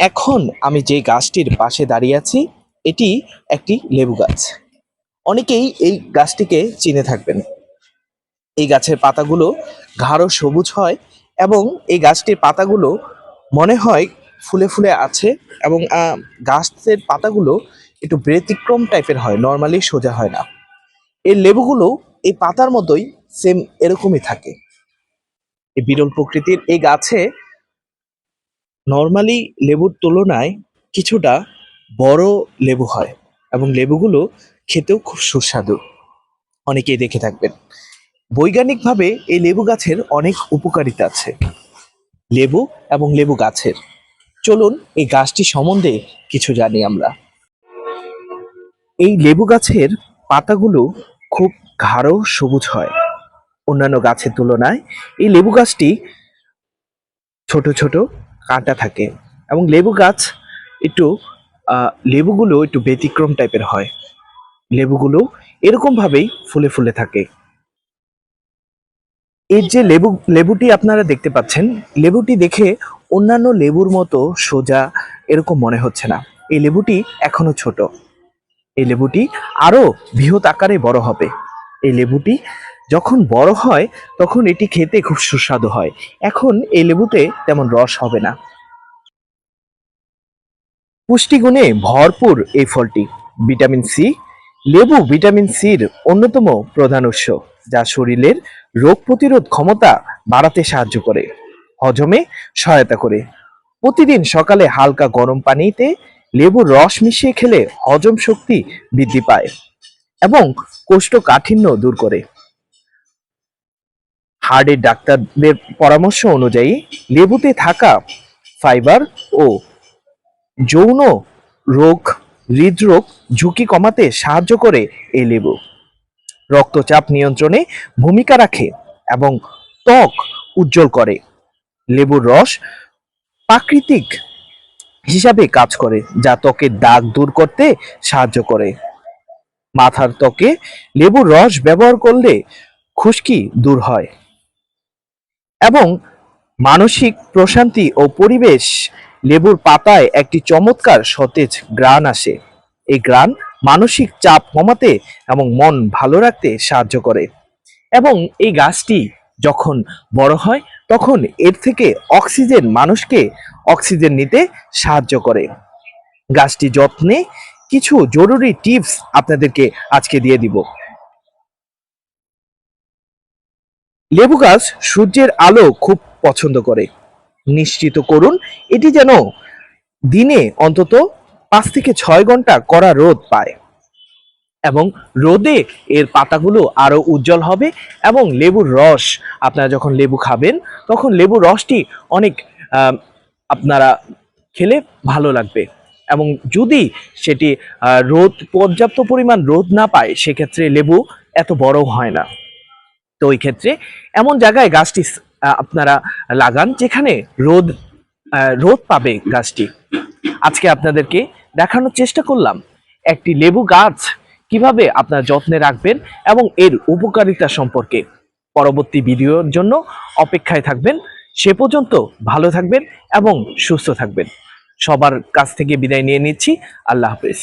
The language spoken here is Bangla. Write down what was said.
এখন আমি যে গাছটির পাশে দাঁড়িয়ে আছি, এটি একটি লেবু গাছ। অনেকেই এই গাছটিকে চিনে থাকবেন। এই গাছের পাতাগুলো গাঢ় সবুজ হয় এবং এই গাছটির পাতাগুলো মনে হয় ফুলে ফুলে আছে এবং গাছের পাতাগুলো একটু ব্যতিক্রম টাইপের হয় নর্মালি সোজা হয় না। এই লেবুগুলো এই পাতার মতোই সেম এরকমই থাকে। এই বিরল প্রকৃতির এই গাছে নর্মালি লেবুর তুলনায় কিছুটা বড় লেবু হয় এবং লেবুগুলো খেতেও খুব সুস্বাদু। অনেকেই দেখে থাকবেন। বৈজ্ঞানিকভাবে এই লেবু গাছের অনেক উপকারিতা আছে। লেবু এবং লেবু গাছের। চলুন এই গাছটি সম্বন্ধে কিছু জানি আমরা। এই লেবু গাছের পাতাগুলো খুব গাঢ় সবুজ হয়। অন্যান্য গাছের তুলনায় এই লেবু গাছটি ছোট ছোট কাঁটা থাকে এবং লেবু গাছ একটু লেবুগুলো একটু ব্যতিক্রম টাইপের হয়। লেবুগুলো এরকম ভাবেই ফুলে ফুলে থাকে। এর যে লেবু, লেবুটি আপনারা দেখতে পাচ্ছেন, লেবুটি দেখে অন্যান্য লেবুর মতো সোজা এরকম মনে হচ্ছে না। এই লেবুটি এখনও ছোট। এই লেবুটি আরও বৃহৎ আকারে বড় হবে। এই লেবুটি যখন বড় হয়, তখন এটি খেতে খুব সুস্বাদু হয়। এখন এই লেবুতে তেমন রস হবে না। পুষ্টিগুণে ভরপুর এই ফলটি। Vitamin C. লেবু ভিটামিন সির অন্যতম প্রধান উৎস, যা শরীরের রোগ প্রতিরোধ ক্ষমতা বাড়াতে সাহায্য করে, হজমে সহায়তা করে। প্রতিদিন সকালে হালকা গরম পানিতে লেবুর রস মিশিয়ে খেলে হজম শক্তি বৃদ্ধি পায় এবং কোষ্ঠকাঠিন্য দূর করে। হার্টের ডাক্তারদের পরামর্শ অনুযায়ী লেবুতে থাকা ফাইবার ও যৌন রোগ হৃদরোগ ঝুঁকি কমাতে সাহায্য করে এই লেবু। রক্তচাপ নিয়ন্ত্রণে ভূমিকা রাখে এবং ত্বক উজ্জ্বল করে। লেবুর রস প্রাকৃতিক হিসাবে কাজ করে, যা ত্বকের দাগ দূর করতে সাহায্য করে। মাথার ত্বকে লেবুর রস ব্যবহার করলে খুশকি দূর হয়। এবং মানসিক প্রশান্তি ও পরিবেশ লেবুর পাতায় একটি চমৎকার সতেজ গ্রান আসে। এই গ্রান মানসিক চাপ কমাতে এবং মন ভালো রাখতে সাহায্য করে। এবং এই গাছটি যখন বড় হয়, তখন এর থেকে অক্সিজেন মানুষকে অক্সিজেন নিতে সাহায্য করে। গাছটি যত্নে কিছু জরুরি টিপস আপনাদেরকে আজকে দিয়ে দিব। লেবু গাছ সূর্যের আলো খুব পছন্দ করে। নিশ্চিত করুন, এটি যেন দিনে অন্তত পাঁচ থেকে ছয় ঘণ্টা কড়া রোদ পায় এবং রোদে এর পাতাগুলো আরও উজ্জ্বল হবে এবং লেবুর রস, আপনারা যখন লেবু খাবেন, তখন লেবুর রসটি অনেক আপনারা খেলে ভালো লাগবে এবং যদি সেটি রোদ, পর্যাপ্ত পরিমাণ রোদ না পায়, সেক্ষেত্রে লেবু এত বড় হয় না। তো ওই ক্ষেত্রে এমন জায়গায় গাছটি আপনারা লাগান যেখানে রোদ রোদ পাবে গাছটি। আজকে আপনাদেরকে দেখানোর চেষ্টা করলাম একটি লেবু গাছ কীভাবে আপনার যত্নে রাখবেন এবং এর উপকারিতা সম্পর্কে। পরবর্তী ভিডিওর জন্য অপেক্ষায় থাকবেন, সে পর্যন্ত ভালো থাকবেন এবং সুস্থ থাকবেন। সবার কাছ থেকে বিদায় নিয়ে নিচ্ছি। আল্লাহ হাফেজ।